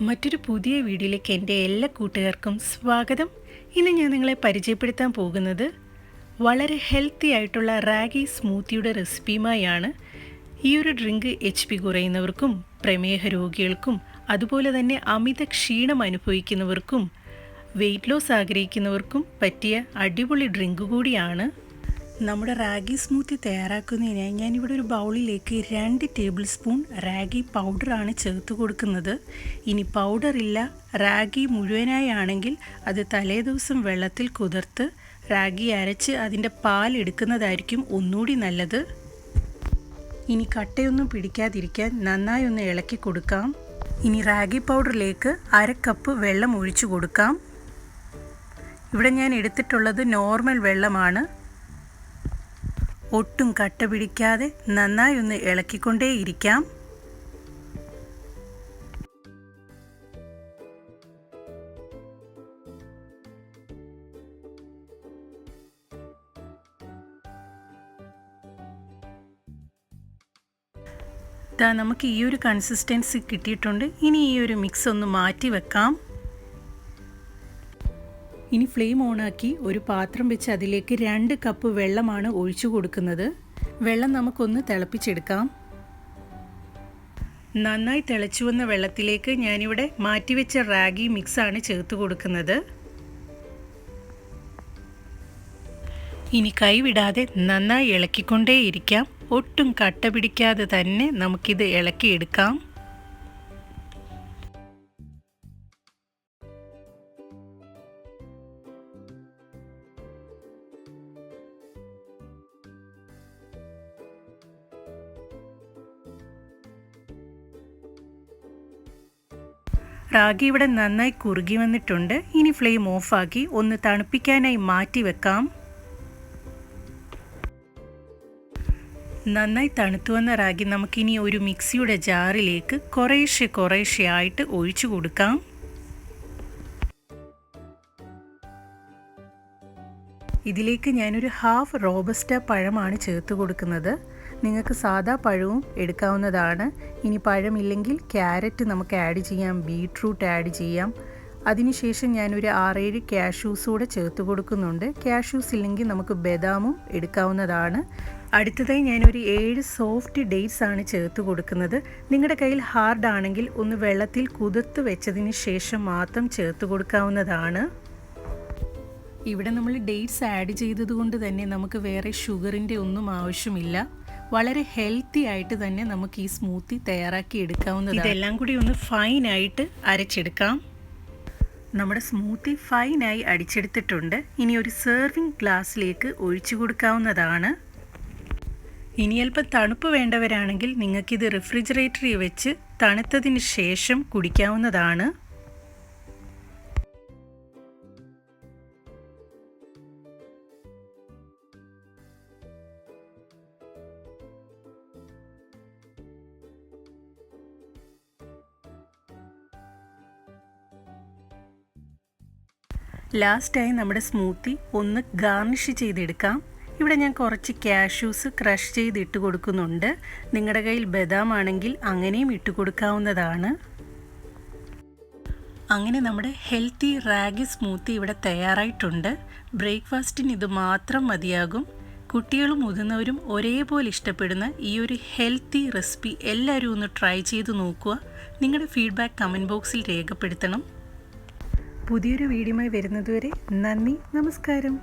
മറ്റൊരു പുതിയ വീഡിയോയിലേക്ക് എന്റെ എല്ലാ കൂട്ടുകാർക്കും സ്വാഗതം. ഇന്ന് ഞാൻ നിങ്ങളെ പരിചയപ്പെടുത്താൻ പോകുന്നത് വളരെ ഹെൽത്തി ആയിട്ടുള്ള റാഗി സ്മൂത്തിയുടെ റെസിപ്പിയുമായാണ്. ഈ ഒരു ഡ്രിങ്ക് എച്ച് പി കുറയുന്നവർക്കും പ്രമേഹ രോഗികൾക്കും അതുപോലെ തന്നെ അമിത ക്ഷീണം അനുഭവിക്കുന്നവർക്കും വെയിറ്റ് ലോസ് ആഗ്രഹിക്കുന്നവർക്കും പറ്റിയ അടിപൊളി ഡ്രിങ്ക് കൂടിയാണ് നമ്മുടെ റാഗി സ്മൂത്തി തയ്യാറാക്കുന്നതിനായി ഞാനിവിടെ ഒരു ബൗളിലേക്ക് രണ്ട് ടേബിൾ സ്പൂൺ റാഗി പൗഡറാണ് ചേർത്ത് കൊടുക്കുന്നത്. ഇനി പൗഡറില്ല റാഗി മുഴുവനായി ആണെങ്കിൽ അത് തലേദിവസം വെള്ളത്തിൽ കുതിർത്ത് റാഗി അരച്ച് അതിന്റെ പാൽ എടുക്കുന്നതായിരിക്കും ഒന്നുകൂടി നല്ലത്. ഇനി കട്ടയൊന്നും പിടിക്കാതിരിക്കാൻ നന്നായി ഒന്ന് ഇളക്കി കൊടുക്കാം. ഇനി റാഗി പൗഡറിലേക്ക് അര കപ്പ് വെള്ളം ഒഴിച്ചു കൊടുക്കാം. ഇവിടെ ഞാൻ എടുത്തിട്ടുള്ളത് നോർമൽ വെള്ളമാണ്. ഒട്ടും കട്ട പിടിക്കാതെ നന്നായി ഒന്ന് ഇളക്കിക്കൊണ്ടേയിരിക്കാം. നമുക്ക് ഈ ഒരു കൺസിസ്റ്റൻസി കിട്ടിയിട്ടുണ്ട്. ഇനി ഈ ഒരു മിക്സ് ഒന്ന് മാറ്റി വെക്കാം ഇനി ഫ്ലെയിം ഓണാക്കി ഒരു പാത്രം വെച്ച് അതിലേക്ക് രണ്ട് കപ്പ് വെള്ളമാണ് ഒഴിച്ചു കൊടുക്കുന്നത്. വെള്ളം നമുക്കൊന്ന് തിളപ്പിച്ചെടുക്കാം. നന്നായി തിളച്ചു വന്ന വെള്ളത്തിലേക്ക് ഞാനിവിടെ മാറ്റിവെച്ച റാഗി മിക്സാണ് ചേർത്ത് കൊടുക്കുന്നത്. ഇനി കൈവിടാതെ നന്നായി ഇളക്കിക്കൊണ്ടേയിരിക്കാം. ഒട്ടും കട്ട പിടിക്കാതെ തന്നെ നമുക്കിത് ഇളക്കിയെടുക്കാം. റാഗി ഇവിടെ നന്നായി കുറുകി വന്നിട്ടുണ്ട്. ഇനി ഫ്ലെയിം ഓഫാക്കി ഒന്ന് തണുപ്പിക്കാനായി മാറ്റി വെക്കാം. നന്നായി തണുത്തു വന്ന റാഗി നമുക്കിനി ഒരു മിക്സിയുടെ ജാറിലേക്ക് കുറേശ്ശെ കുറേശ്ശെ ആയിട്ട് ഒഴിച്ചു കൊടുക്കാം. ഇതിലേക്ക് ഞാനൊരു ഹാഫ് റോബസ്റ്റ പഴമാണ് ചേർത്ത് കൊടുക്കുന്നത്. നിങ്ങൾക്ക് സാദാ പഴവും എടുക്കാവുന്നതാണ്. ഇനി പഴമില്ലെങ്കിൽ ക്യാരറ്റ് നമുക്ക് ആഡ് ചെയ്യാം ബീട്രൂട്ട് ആഡ് ചെയ്യാം. അതിനുശേഷം ഞാനൊരു ആറേഴ് ക്യാഷ്യൂസ് കൂടെ ചേർത്ത് കൊടുക്കുന്നുണ്ട്. ക്യാഷ്യൂസ് ഇല്ലെങ്കിൽ നമുക്ക് ബദാമും എടുക്കാവുന്നതാണ്. അടുത്തതായി ഞാനൊരു ഏഴ് സോഫ്റ്റ് ഡേറ്റ്സ് ആണ് ചേർത്ത് കൊടുക്കുന്നത്. നിങ്ങളുടെ കയ്യിൽ ഹാർഡ് ആണെങ്കിൽ ഒന്ന് വെള്ളത്തിൽ കുതിർത്ത് വെച്ചതിന് ശേഷം മാത്രം ചേർത്ത് കൊടുക്കാവുന്നതാണ്. ഇവിടെ നമ്മൾ ഡേറ്റ്സ് ആഡ് ചെയ്തതുകൊണ്ട് തന്നെ നമുക്ക് വേറെ ഷുഗറിന്റെ ഒന്നും ആവശ്യമില്ല. വളരെ ഹെൽത്തി ആയിട്ട് തന്നെ നമുക്ക് ഈ സ്മൂത്തി തയ്യാറാക്കി എടുക്കാവുന്നതാണ്. ഇതെല്ലാം കൂടി ഒന്ന് ഫൈൻ ആയിട്ട് അരച്ചെടുക്കാം. നമ്മുടെ സ്മൂത്തി ഫൈനായി അടിച്ചെടുത്തിട്ടുണ്ട്. ഇനി ഒരു സെർവിങ് ഗ്ലാസ്സിലേക്ക് ഒഴിച്ചു കൊടുക്കാവുന്നതാണ്. ഇനി അല്പം തണുപ്പ് വേണ്ടവരാണെങ്കിൽ നിങ്ങൾക്കിത് റെഫ്രിജറേറ്ററിൽ വെച്ച് തണുത്തതിന് ശേഷം കുടിക്കാവുന്നതാണ്. ലാസ്റ്റായി നമ്മുടെ സ്മൂത്തി ഒന്ന് ഗാർണിഷ് ചെയ്തെടുക്കാം. ഇവിടെ ഞാൻ കുറച്ച് കാഷ്യൂസ് ക്രഷ് ചെയ്ത് ഇട്ട് കൊടുക്കുന്നുണ്ട്. നിങ്ങളുടെ കയ്യിൽ ബദാം ആണെങ്കിൽ അങ്ങനെയും ഇട്ട് കൊടുക്കാവുന്നതാണ്. അങ്ങനെ നമ്മുടെ ഹെൽത്തി റാഗി സ്മൂത്തി ഇവിടെ തയ്യാറായിട്ടുണ്ട്. ബ്രേക്ക്ഫാസ്റ്റിന് ഇത് മാത്രം മതിയാകും. കുട്ടികളും മുതിർന്നവരും ഒരേപോലെ ഇഷ്ടപ്പെടുന്ന ഈ ഒരു ഹെൽത്തി റെസിപ്പി എല്ലാവരും ഒന്ന് ട്രൈ ചെയ്ത് നോക്കുക. നിങ്ങളുടെ ഫീഡ്ബാക്ക് കമന്റ് ബോക്സിൽ രേഖപ്പെടുത്തണം. പുതിയൊരു വീഡിയോയുമായി വരുന്നതുവരെ നന്ദി നമസ്കാരം.